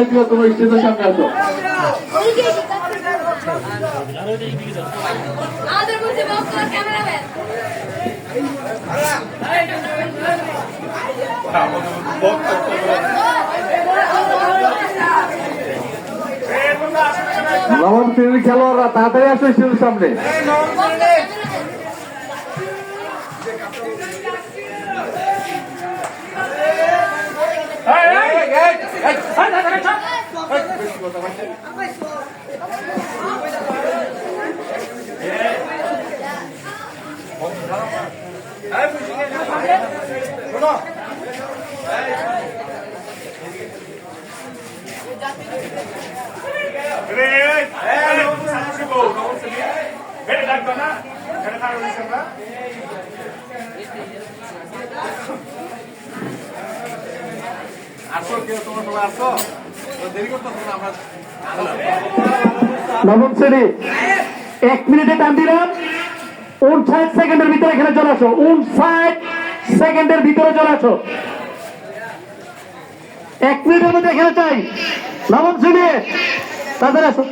শিক্ষার্থীরা তোমার স্টেজের সামনে আসো। নবম শ্রেণির খেলোয়াড়রা তাড়াতাড়ি আসো স্টেজের সামনে। আসো কেউ তোমরা সবাই আসো দেরি করতেছো না আমরা নবম শ্রেণি। এক মিনিটে টান দিলাম। উনষাট সেকেন্ডের ভিতরে এখানে চলে আসো। উনষাট সেকেন্ডের ভিতরে চলে আসো। এক মিনিটের মধ্যে এখানে চাই। নবম শ্রেণি। তাদের আসো।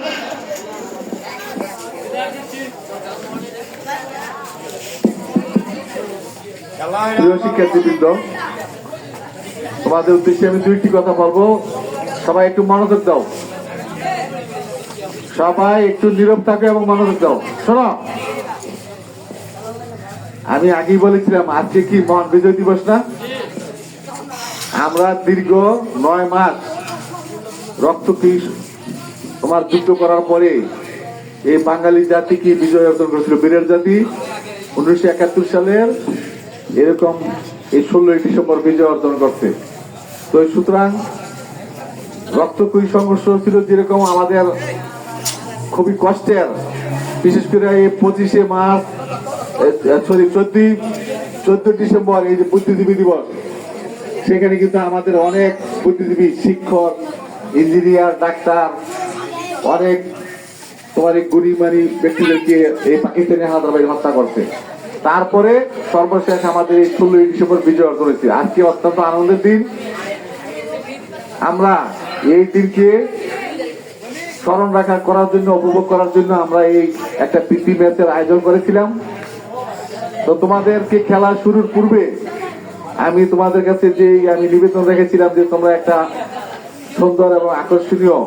শিক্ষার্থীবৃন্দ তোমাদের উদ্দেশ্যে আমি দুইটি কথা বলব। সবাই একটু মনোযোগ দাও। সবাই একটু নীরব থাকো এবং মনোযোগ দাও। শোনো। আমি আগেই বলেছিলাম, আজকে কি মহান বিজয় দিবস না? আমরা দীর্ঘ নয় মাস রক্ত তোমার যুদ্ধ করার পরে এই বাঙালি জাতি কি বিজয় অর্জন করেছিল? বীরের জাতি। উনিশশো একাত্তর সালের এরকম এই ষোলোই ডিসেম্বর বিজয় অর্জন করছে। তো সুতরাং রক্তক্ষয়ী সংঘর্ষ ছিল যেরকম আমাদের খুবই কষ্টের। বিশেষ করে এই পঁচিশে মার্চ সরি চোদ্দই চোদ্দ ডিসেম্বর, এই যে বুদ্ধিজীবী দিবস, সেখানে কিন্তু আমাদের অনেক বুদ্ধিজীবী শিক্ষক, ইঞ্জিনিয়ার, ডাক্তার, অনেক তোমার এই গরিমানি ব্যক্তিদেরকে এই পাকিস্তানি হায়দ্রাবাদ হত্যা করছে। তারপরে সর্বশেষ আমাদের এই ষোলোই ডিসেম্বর বিজয় অর্জন হয়েছে। আজকে অত্যন্ত আনন্দের দিন। আমরা এই দিনকে স্মরণ রাখা করার জন্য, উপভোগ করার জন্য আমরা এই একটা প্রীতি ম্যাচের আয়োজন করেছিলাম। তো তোমাদেরকে খেলা শুরুর পূর্বে আমি তোমাদের কাছে যে আমি নিবেদন রেখেছিলাম যে তোমরা একটা সুন্দর এবং আকর্ষণীয়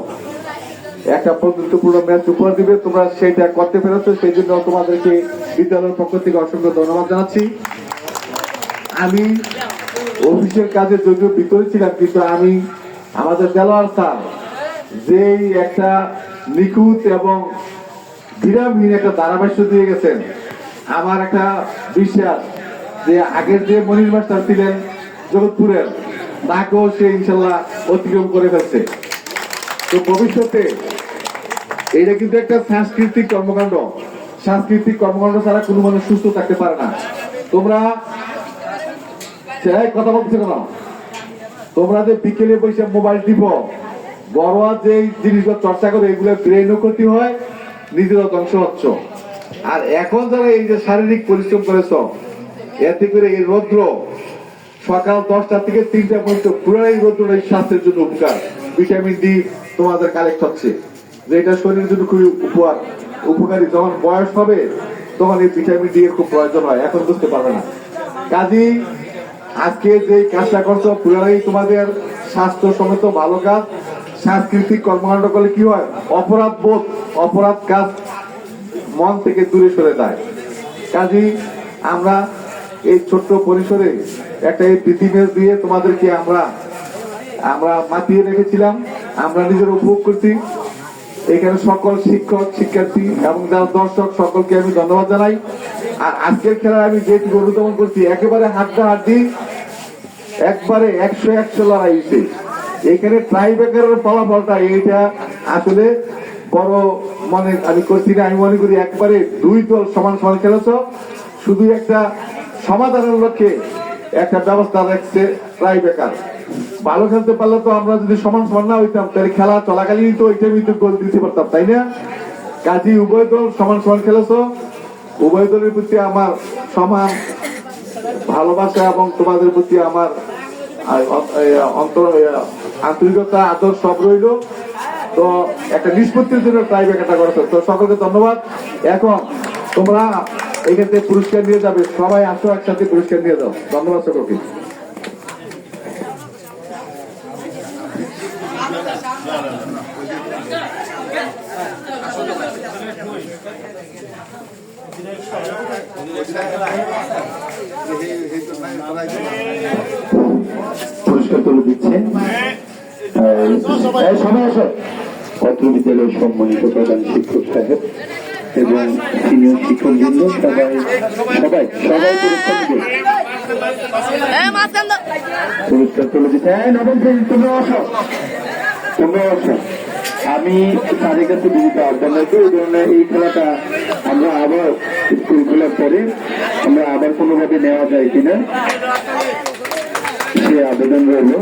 একটা বন্ধুত্বপূর্ণ ম্যাচ উপহার দিবে, তোমরা সেটা করতে পেরেছ। সেই জন্য তোমাদেরকে বিদ্যালয়ের পক্ষ থেকে অসংখ্য ধন্যবাদ জানাচ্ছি। আমি অফিসের কাজে যদিও ভিতরে ছিলাম, কিন্তু আমি আমাদের দেলোয়ার স্যার, যেই একটা নিখুঁত এবং বিরামহীন একটা ধারাভাষ্য দিয়ে গেছেন, আমার একটা বিশ্বাস যে আগের যে মনির মাস্টার ছিলেন জগৎপুরের, তাকেও সে ইনশাল্লাহ অতিক্রম করে ফেলছে। তো ভবিষ্যতে এটা কিন্তু একটা সাংস্কৃতিক কর্মকাণ্ড। সাংস্কৃতিক কর্মকাণ্ড ছাড়া কোনো মানুষ সুস্থ থাকতে পারে না। তোমরা কথা বলছো কেন? তোমরা যে বিকেলে বসে মোবাইল টিপো বড়োয়া যে জিনিসগুলো চর্চা করে, এগুলো ব্রেনও ক্ষতি হয়, নিজেরও ধ্বংস হচ্ছ। আর এখন যারা এই যে শারীরিক পরিশ্রম করেছ, এতে করে এই রৌদ্র সকাল দশটা থেকে তিনটা পর্যন্ত পুরো এই রৌদ্রটা স্বাস্থ্যের জন্য উপকার। ভিটামিন ডি তোমাদের কালেক্ট হচ্ছে। যে এটা শরীরের জন্য খুবই উপকার উপকারী। যখন বয়স হবে, তখন এই ভিটামিন ডি এর খুব প্রয়োজন হয়। এখন বুঝতে পারবে না। কাজী আজকে যে কাজটা করছ, পুরাই তোমাদের স্বাস্থ্য সমেত ভালো কাজ। সাংস্কৃতিক কর্মকাণ্ড করলে কি হয়? অপরাধ বোধ, অপরাধ কাজ মন থেকে দূরে সরে যায়। কাজী, আমরা এই ছোট্ট পরিসরে একটা এই পৃথিবী দিয়ে তোমাদেরকে আমরা আমরা মাতিয়ে রেখেছিলাম। আমরা নিজের উপভোগ করছি। এখানে সকল শিক্ষক, শিক্ষার্থী এবং যারা দর্শক, সকলকে আমি ধন্যবাদ জানাই। আর আজকের খেলায় আমি যেটুকু অনুধাবন করছি, একেবারে হাড্ডা হাড্ডি একবারে একশো একশো লড়াইছে এখানে ট্রাই ব্রেকারের ফলাফলটা এইটা আসলে বড় মনে আমি করছি না, আমি মনে করি একবারে দুই দল সমান সমান খেলেছ। শুধু একটা সমাধানের লক্ষ্যে একটা ব্যবস্থা রাখছে ট্রাই বেকার ভালো খেলতে পারলে তো আমরা যদি সমান সমান না হইতাম, তাহলে খেলা চলাকালীন তো ওইটা ভিতরে গোল দিতে পারতাম, তাই না? কাজী উভয় দল সমান সমান খেলেছ। উভয় দলের প্রতি আমার সমান ভালোবাসা এবং তোমাদের প্রতি আমার আন্তরিকতা, আদর সব রইল। তো একটা নিষ্পত্তির জন্য ট্রাইব একটা করেছ। তো সকলকে ধন্যবাদ। এখন তোমরা এখান থেকে পুরস্কার নিয়ে যাবে। সবাই আসো একসাথে পুরস্কার নিয়ে যাও। ধন্যবাদ সকলকে। দিচ্ছে। সবাই আসো। অত্র বিদ্যালয়ের সম্মানিত প্রধান শিক্ষক সাহেব এবং সিনিয়র শিক্ষক বৃন্দ সবাই সবাই সবাই পুরস্কার তুলে দিচ্ছে তোমরা আসো। তোমরা আসো। আমি তাদের কাছে বিনীত আহ্বান রাখব এই ধরনের এই খেলাটা আমরা আবার স্কুল খোলার পরে আমরা আবার কোনোভাবে নেওয়া যায় কিনা। সে আবেদন রইল